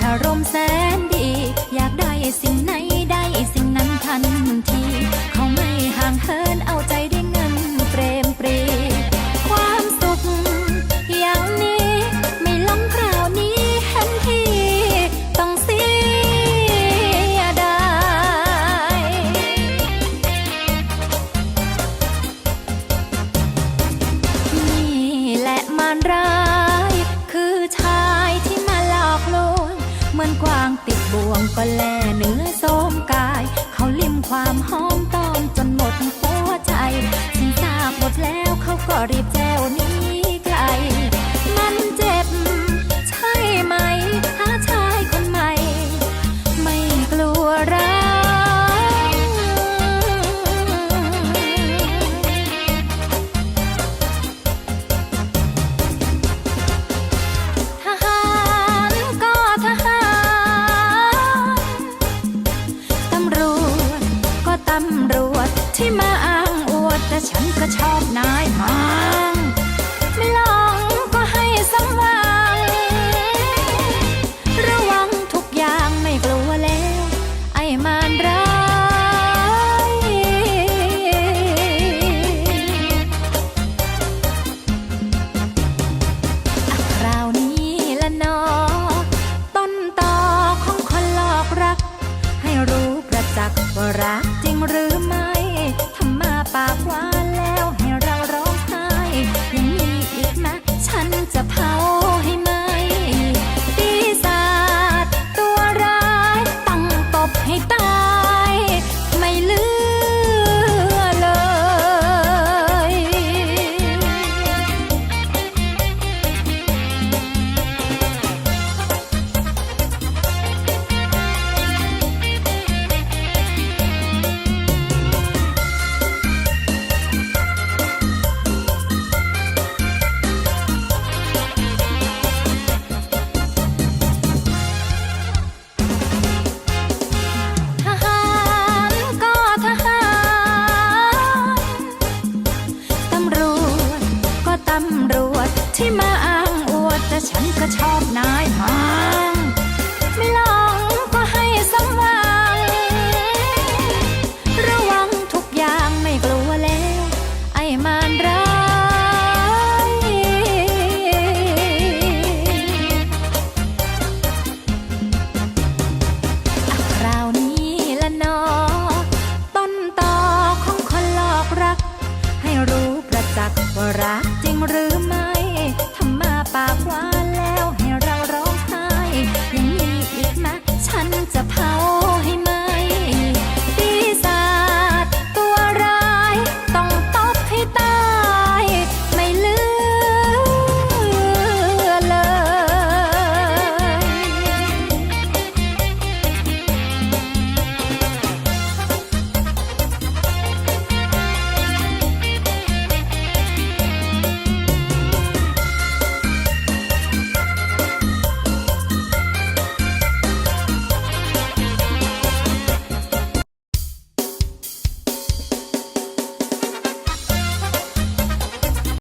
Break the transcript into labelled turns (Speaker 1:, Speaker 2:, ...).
Speaker 1: คารมแสนดี อยากได้สิ่งไหน วงก็แลเนื้อโสมกาย เขาลิ้มความหอมตอมจนหมดหัวใจฉันทราบหมดแล้วเขาก็รีบแจ้ ก็ชอบนายมา ก็ชอบนายหา